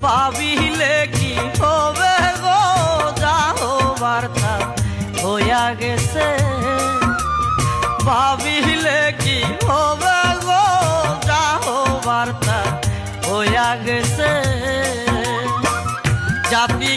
পাবিলে কি হবে গো? যাহো বার্তা হইয়া গেছে। ভাবিলে কি হবে গো? যাহো বার্তা হইয়া গেছে। জাতি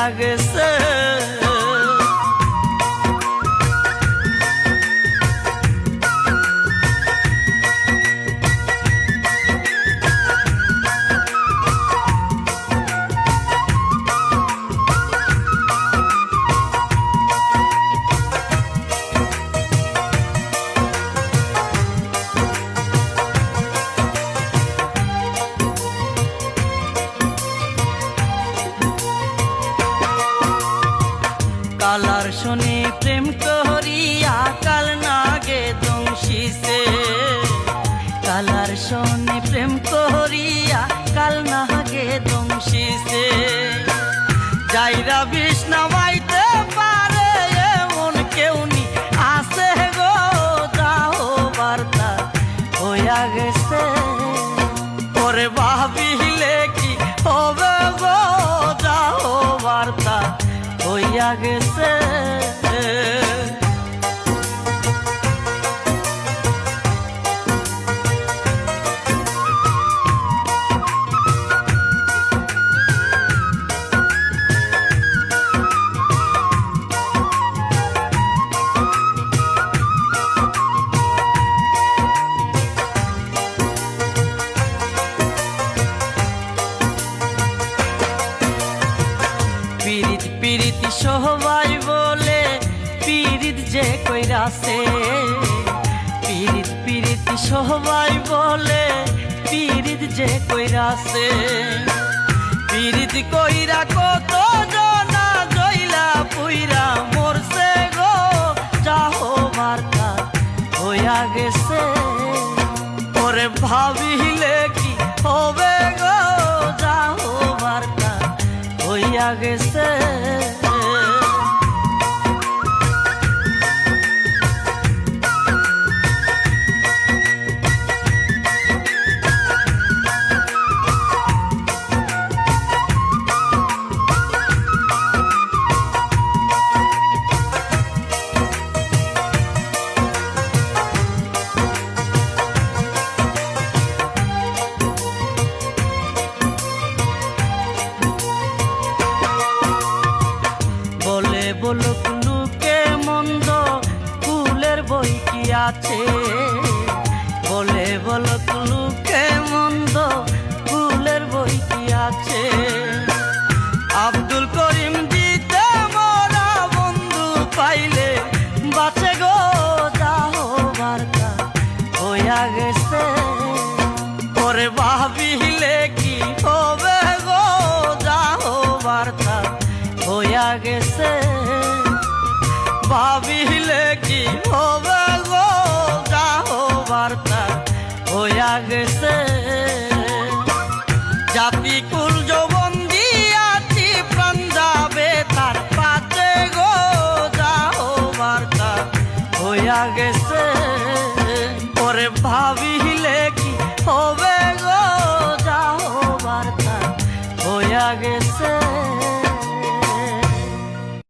হইয়া গেছে কালার শুনে প্রেম করিয়া কাল নাগে দংশিছে। কালার শুনে প্রেম করিয়া কাল নাগে দংশিছে। যাইরা বিষ্ণা মাইতে পারে, এমন কেউ নি আছে গো যাও বার্তা, হইয়া গেছে হইয়া গেছে পিরিত সহবাই বলে পিরিত যে কইরাছে পিরিত কইরা কত জনা জইলা পুইরা মরছে গো, যাহো বার্তা হইয়া গেছে। পরে ভাবিলে কি হবে গো, যাহো বার্তা হইয়া গেছে। বলুক লুকে মন্দ ফুলের বই কি আছে? বলে বলক লুকে গেছে ভাবিলে কি হবে গো? যাও বার্তা হইয়া গেছে। জাতি কুল যৌবন দিয়াছি, প্রাণ যাবে তার পাতে গো। যাও বার্তা হইয়া গেছে।